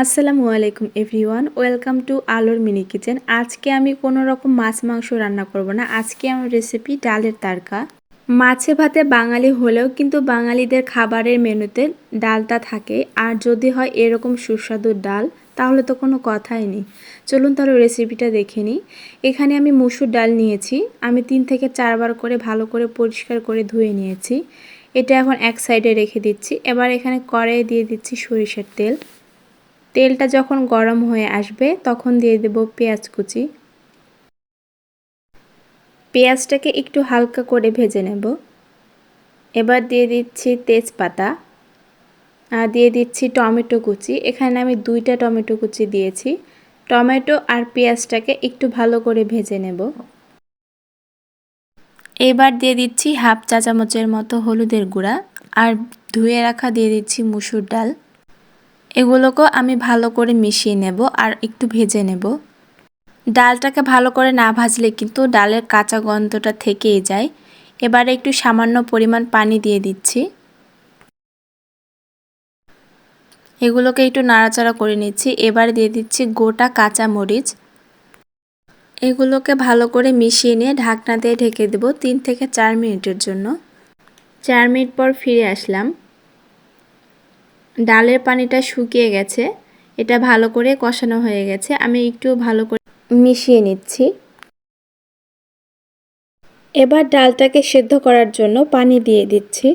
আসসালামু আলাইকুম everyone, welcome to আলোর মিনি কিচেন। আজকে আমি কোনো রকম মাছ মাংস রান্না করব না। আজকে আমার রেসিপি ডালের তারকা। মাছে ভাতে বাঙালি হলেও কিন্তু বাঙালিদের খাবারের মেনুতে ডালটা থাকে। আর যদি হয় এরকম সুস্বাদু ডাল, তাহলে তো কোনো কথাই নেই। চলুন তাহলে রেসিপিটা দেখে নিই। এখানে আমি মুসুর ডাল নিয়েছি। আমি তিন থেকে চারবার করে ভালো করে পরিষ্কার করে ধুয়ে নিয়েছি। এটা এখন এক সাইডে রেখে দিচ্ছি। এবার এখানে কড়াই দিয়ে দিচ্ছি সরিষার তেল। তেলটা যখন গরম হয়ে আসবে, তখন দিয়ে দেব পেঁয়াজ কুচি। পেঁয়াজটাকে একটু হালকা করে ভেজে নেব। এবার দিয়ে দিচ্ছি তেজপাতা আর দিয়ে দিচ্ছি টমেটো কুচি। এখানে আমি দুইটা টমেটো কুচি দিয়েছি। টমেটো আর পেঁয়াজটাকে একটু ভালো করে ভেজে নেব। এবার দিয়ে দিচ্ছি হাফ চা চামচের মতো হলুদের গুঁড়া আর ধুয়ে রাখা দিয়ে দিচ্ছি মুসুর ডাল। এগুলোকেও আমি ভালো করে মিশিয়ে নেব আর একটু ভেজে নেব। ডালটাকে ভালো করে না ভাজলে কিন্তু ডালের কাঁচা গন্ধটা থেকেই যায়। এবারে একটু সামান্য পরিমাণ পানি দিয়ে দিচ্ছি। এগুলোকে একটু নাড়াচাড়া করে নিচ্ছি। এবার দিয়ে দিচ্ছি গোটা কাঁচা মরিচ এগুলোকে ভালো করে মিশিয়ে নিয়ে ঢাকনা দিয়ে ঢেকে দেব তিন থেকে চার মিনিটের জন্য। চার মিনিট পর ফিরে আসলাম। ডালের পানিটা শুকিয়ে গেছে। এটা ভালো করে কষানো হয়ে গেছে। আমি একটু ভালো করে মিশিয়ে নিচ্ছি। এবার ডালটাকে সেদ্ধ করার জন্য পানি দিয়ে দিচ্ছি।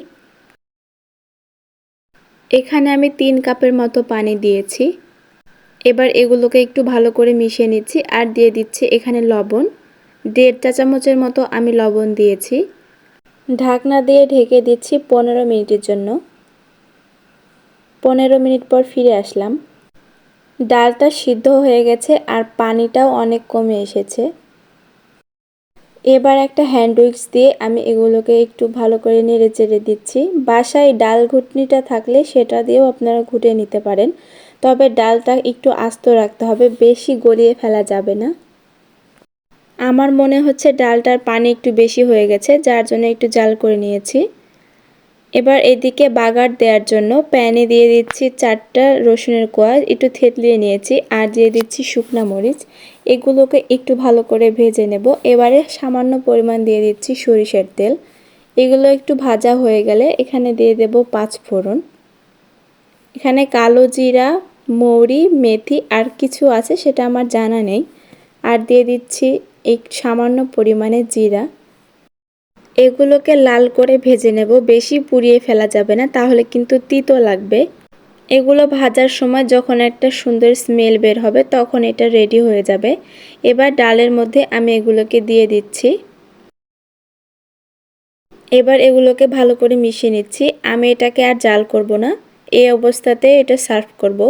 এখানে আমি তিন কাপের মতো পানি দিয়েছি। এবার এগুলোকে একটু ভালো করে মিশিয়ে নিচ্ছি আর দিয়ে দিচ্ছি এখানে লবণ। দেড় চা চামচের মতো আমি লবণ দিয়েছি। ঢাকনা দিয়ে ঢেকে দিচ্ছি পনেরো মিনিটের জন্য। পনেরো মিনিট পর ফিরে আসলাম। ডালটা সিদ্ধ হয়ে গেছে আর পানিটাও অনেক কমে এসেছে। এবার একটা হ্যান্ড উইক্স দিয়ে আমি এগুলোকে একটু ভালো করে নেড়ে চেড়ে দিচ্ছি। বাসায় ডাল ঘুটনিটা থাকলে সেটা দিয়েও আপনারা ঘুটে নিতে পারেন। তবে ডালটা একটু আস্ত রাখতে হবে, বেশি গড়িয়ে ফেলা যাবে না। আমার মনে হচ্ছে ডালটার পানি একটু বেশি হয়ে গেছে, যার জন্য একটু জাল করে নিয়েছি। এবার এদিকে বাগার দেওয়ার জন্য প্যানে দিয়ে দিচ্ছি চারটা রসুনের কোয়া, একটু থেতলিয়ে নিয়েছি, আর দিয়ে দিচ্ছি শুকনা মরিচ। এগুলোকে একটু ভালো করে ভেজে নেব। এবারে সামান্য পরিমাণ দিয়ে দিচ্ছি সরিষার তেল। এগুলো একটু ভাজা হয়ে গেলে এখানে দিয়ে দেব পাঁচ ফোড়ন। এখানে কালো জিরা, মৌরি, মেথি আর কিছু আছে সেটা আমার জানা নেই। আর দিয়ে দিচ্ছি এক সামান্য পরিমাণে জিরা। এগুলোকে লাল করে ভেজে নেব। বেশি পুড়িয়ে ফেলা যাবে না, তাহলে কিন্তু তিতো লাগবে। এগুলো ভাজার সময় যখন একটা সুন্দর স্মেল বের হবে, তখন এটা রেডি হয়ে যাবে। এবার ডালের মধ্যে আমি এগুলোকে দিয়ে দিচ্ছি। এবার এগুলোকে ভালো করে মিশিয়ে নিচ্ছি। আমি এটাকে আর জাল করব না এই অবস্থাতে এটা সার্ভ করব।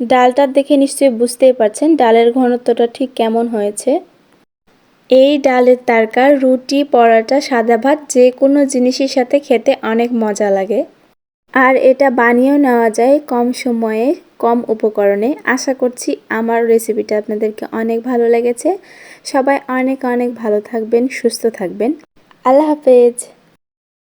ডালটা দেখে নিশ্চয়ই বুঝতেই পারছেন, ডালের ঘনত্বটা ঠিক কেমন হয়েছে। এই ডালের তারকা, রুটি, পরোটা, সাদা ভাত, যে কোনো জিনিসের সাথে খেতে অনেক মজা লাগে। আর এটা বানিয়েও নেওয়া যায় কম সময়ে, কম উপকরণে। আশা করছি আমার রেসিপিটা আপনাদেরকে অনেক ভালো লেগেছে। সবাই অনেক অনেক ভালো থাকবেন, সুস্থ থাকবেন। আল্লাহ হাফেজ।